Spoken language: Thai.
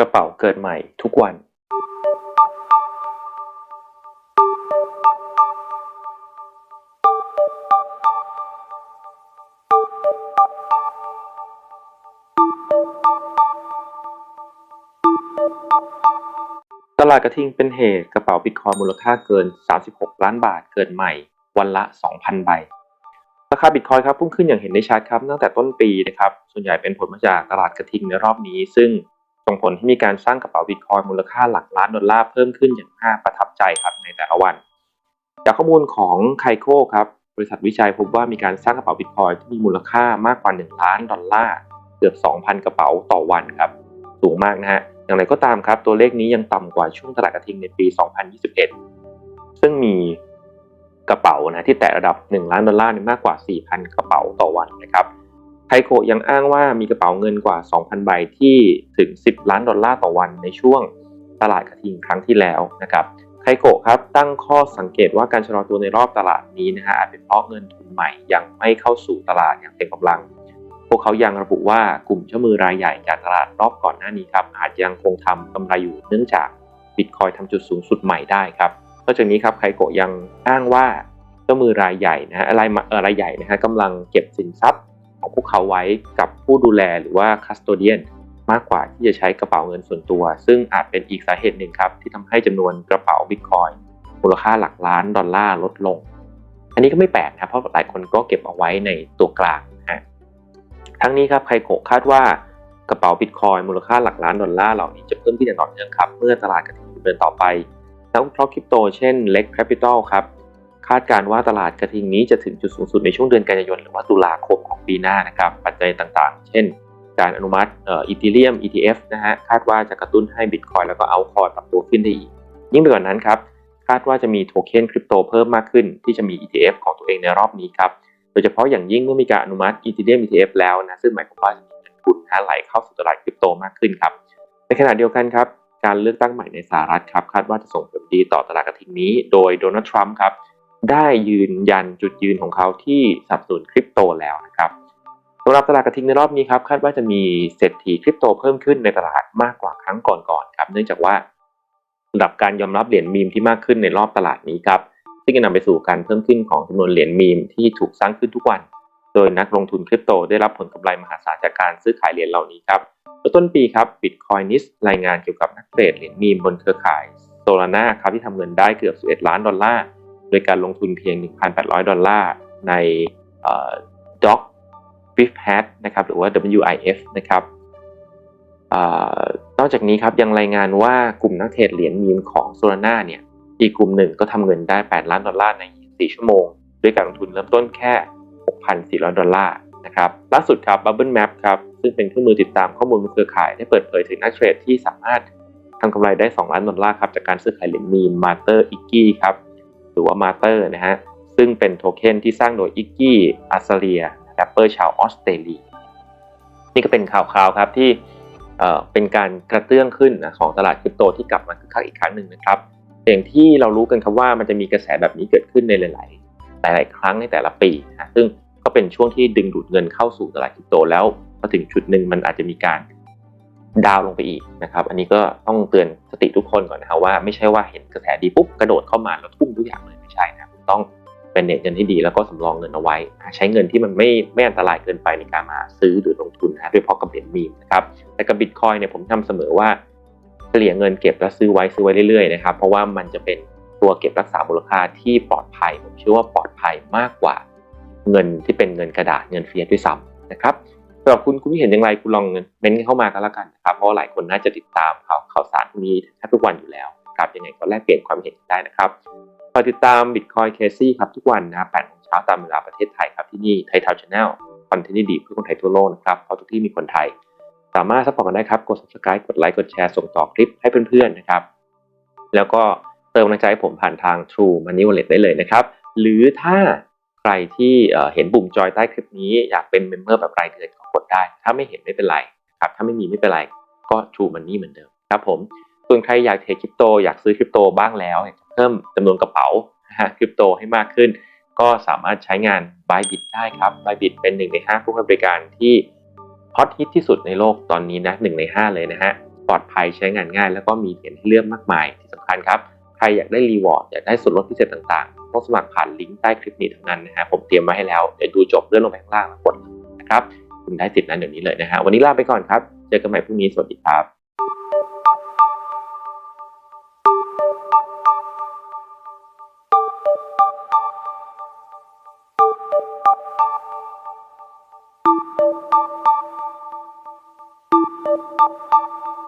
กระเป๋าเกิดใหม่ทุกวันตลาดกระทิงเป็นเหตุกระเป๋าบิตคอยมูลค่าเกิน 36 ล้านบาทเกิดใหม่วันละ 2,000 ใบ ราคาบิตคอยครับพุ่งขึ้นอย่างเห็นได้ชัดครับตั้งแต่ต้นปีนะครับ ส่วนใหญ่เป็นผลมาจากตลาดกระทิงในรอบนี้ ซึ่ง ส่งผลให้มีการสร้างกระเป๋าบิตคอยน์มูลค่าหลักล้านดอลลาร์เพิ่มขึ้นอย่างน่าประทับใจครับในแต่ละวัน จากข้อมูลของไคโคครับบริษัทวิจัยพบว่ามีการสร้างกระเป๋าบิตคอยน์ที่มีมูลค่ามากกว่า 1 ล้านดอลลาร์เกือบ 2,000 กระเป๋าต่อวันครับสูงมากนะฮะอย่างไรก็ตามครับ ตัวเลขนี้ยังต่ำกว่าช่วงตลาดกระทิงในปี 2021 ซึ่งมีกระเป๋านะที่แตะระดับ 1 ล้านดอลลาร์ในมากกว่า 4,000 กระเป๋าต่อวันนะครับ ไทโคยังอ้างว่ามีกระเป๋าเงินกว่า 2,000 ใบที่ถึง 10 ล้านดอลลาร์ต่อวันในช่วงตลาดกระทิงครั้งที่แล้วนะครับไทโกครับตั้งข้อสังเกตว่าการชะลอตัวในรอบตลาดนี้นะฮะอาจเป็นเพราะเงินทุนใหม่ยังไม่เข้าสู่ตลาดอย่างเต็มกำลัง พวกเขายังระบุว่ากลุ่มเจ้ามือรายใหญ่จากตลาดรอบก่อนหน้านี้ครับอาจยังคงทำกำไรอยู่เนื่องจากบิตคอยทำจุดสูงสุดใหม่ได้ครับนอกจากนี้ครับไคโกะยังอ้างว่าเจ้ามือรายใหญ่นะฮะรายมาเออรายใหญ่นะฮะกำลังเก็บสินทรัพย์ พวกเขาไว้กับผู้ดูแลหรือว่าคัสโตเดียนมากกว่าที่จะใช้กระเป๋าเงินส่วนตัว ซึ่งอาจเป็นอีกสาเหตุหนึ่งครับ ที่ทำให้จำนวนกระเป๋าบิตคอยมูลค่าหลักล้านดอลลาร์ลดลง อันนี้ก็ไม่แปลกนะเพราะหลายคนก็เก็บเอาไว้ในตัวกลางนะฮะทั้งนี้ครับไคโกคาดว่ากระเป๋าบิตคอยมูลค่าหลักล้านดอลลาร์เหล่านี้จะเพิ่มขึ้นอย่างต่อเนื่องครับเมื่อตลาดกระทิงเดินต่อไปนักวิเคราะห์คริปโตเช่น Lex Capital ครับ คาดการว่าตลาดกระทิงนี้จะถึงจุดสูงสุดในช่วงเดือนกันยายนหรือว่าตุลาคมของปีหน้านะครับ ปัจจัยต่างๆ เช่น การอนุมัติเอ่ออีเทเรียม ETF นะฮะคาดว่าจะกระตุ้นให้บิตคอยแล้วก็เอาคอยปรับตัวขึ้นได้อีก ยิ่งไปกว่านั้นครับ คาดว่าจะมีโทเค็นคริปโตเพิ่มมากขึ้น ที่จะมี ETF ของตัวเองในรอบนี้ครับโดยเฉพาะอย่างยิ่งเมื่อมีการอนุมัติ Ethereum ETF แล้วนะซึ่งหมายความว่าจะมีเงินทุนไหลเข้าสู่ตลาดคริปโตมากขึ้นครับในขณะเดียวกันครับการเลือกตั้งใหม่ในสหรัฐครับคาดว่าจะส่งผลดีต่อตลาดกระทิงนี้ โดยโดนัลด์ทรัมป์ครับ ได้ยืนยันจุดยืนของเขาที่สนับสนุนคริปโตแล้วนะครับสำหรับตลาดกระทิงในรอบนี้ครับคาดว่าจะมีเศรษฐีคริปโตเพิ่มขึ้นในตลาดมากกว่าครั้งก่อนๆครับเนื่องจากว่าระดับการยอมรับเหรียญมีมที่มากขึ้นในรอบตลาดนี้ครับซึ่งจะนำไปสู่การเพิ่มขึ้นของจำนวนเหรียญมีมที่ถูกสร้างขึ้นทุกวัน โดยนักลงทุนคริปโตได้รับผลกำไรมหาศาลจากการซื้อขายเหรียญเหล่านี้ครับเมื่อต้นปีครับ Bitcoinist รายงานเกี่ยวกับนักเทรดเหรียญมีมบนเครือข่าย Solana ครับที่ทำเงินได้เกือบ 11 ล้านดอลลาร์ โดยการลงทุนเพียง 1,800 ดอลลาร์ใน Doc Fifth Hat นะครับหรือว่า WIF นะครับอนอกจากนี้ครับยังรายงานว่ากลุ่มนักเทรดเหรียญมีมของ Solana เนี่ยอีกกลุ่มหนึ่งก็ทำเงินได้ 8 ล้านดอลลาร์ใน 4 ชั่วโมง ด้วยการลงทุนเริ่มต้นแค่ 6,400 ดอลลาร์นะครับล่าสุดครับ Bubble Map ครับซึ่งเป็นเครื่องมือติดตามข้อมูลเครือข่ายได้เปิดเผยถึงนักเทรดที่สามารถทำกำไรได้ 2 ล้านดอลลาร์ครับจากการซื้อขายเหรียญมีม Mater i g g y ครับ หรือว่า Mater นะฮะซึ่งเป็นโทเค็นที่สร้างโดย i g g y a z a r i a แรปเปอร์ชาวออสเตรเลียนี่ก็เป็นข่าวๆครับที่เอ่อเป็นการกระเตื้องขึ้นของตลาดคริปโตที่กลับมาคึกคักอีกครั้งหนึ่งนะครับอย่างที่เรารู้กันครับว่ามันจะมีกระแสแบบนี้เกิดขึ้นในหลาย ๆ หลาย ๆ ครั้งในแต่ละปีนะซึ่งก็เป็นช่วงที่ดึงดูดเงินเข้าสู่ตลาดคริปโตแล้วพอถึงจุดหนึ่งมันอาจจะมีการ ดาวลงไปอีกนะครับ อันนี้ก็ต้องเตือนสติทุกคนก่อนนะครับว่าไม่ใช่ว่าเห็นกระแสดีปุ๊บกระโดดเข้ามาแล้วทุ่มทุกอย่างเลยไม่ใช่นะต้องเป็นเน็ตเงินให้ดีแล้วก็สำรองเงินเอาไว้ ใช้เงินที่มันไม่ไม่อันตรายเกินไปในการมาซื้อหรือลงทุนนะโดยเฉพาะกับเหรียญมีมนะครับแต่กับบิตคอยเนี่ยผมทำเสมอว่าเฉลี่ยเงินเก็บแล้วซื้อไว้ซื้อไว้เรื่อยๆนะครับเพราะว่ามันจะเป็นตัวเก็บรักษามูลค่าที่ปลอดภัย ผมเชื่อว่าปลอดภัยมากกว่า เงินที่เป็นเงินกระดาษเงินเฟียสด้วยซ้ำนะครับ สำหรับคุณคุณเห็นอย่างไรคุณลองเม้นเข้ามากันแล้วกันนะครับเพราะว่าหลายคนน่าจะติดตามข่าวข่าวสารพวกนี้แทบทุกวันอยู่แล้วครับยังไงก็แลกเปลี่ยนความเห็นกันได้นะครับคอยติดตาม Bitcoin c a s e ครับทุกวันนะครับ8โมงเช้าตามเวลาประเทศไทยครับที่นี่ไทยทาวน์ชาแนลคอนเทนต์ดีเพื่อคนไทยทั่วโลกนะครับเพราะทุกที่มีคนไทย สามารถซัพพอร์ตกันได้ครับกด subscribe กดไลค์กดแชร์ส่งต่อคลิปให้เพื่อนๆนะครับแล้วก็เติมกำลังใจให้ผมผ่านทาง True Money Wallet ได้เลยนะครับหรือถ้าใครที่เอ่อเห็นปุ่มจอยใต้คลิปนี้อยากเป็นเมมเบอร์แบบรายเดือน ฏได้ ถ้าไม่เห็นไม่เป็นไรครับถ้าไม่มีไม่เป็นไรก็ทูมันนี่เหมือนเดิมครับผมส่วนใครอยากเทรดคริปโตอยากซื้อคริปโตบ้างแล้วเพิ่มจำนวนกระเป๋าคริปโตให้มากขึ้น ก็สามารถใช้งาน Bybit ได้ครับ Bybit เป็นหนึ่งใน5ผู้ให้บริการที่ฮอตฮิตที่สุดในโลกตอนนี้นะหนึ่งใน 5 เลยนะฮะปลอดภัยใช้งานง่าย แล้วก็มีเหรียญให้เลือกมากมายที่สำคัญครับ ใครอยากได้รีวอร์ดอยากได้ส่วนลดพิเศษต่างๆ ต้องสมัครผ่านลิงก์ใต้คลิปนี้เท่านั้นนะฮะผมเตรียมมาให้แล้วเดี๋ยวดูจบเลื่อนลงไปข้างล่างแล้วกดนะครับ คุณได้สิทธิ์นั้นเดี๋ยวนี้เลยนะฮะวันนี้ลาไปก่อนครับ เจอกันใหม่พรุ่งนี้สวัสดีครับ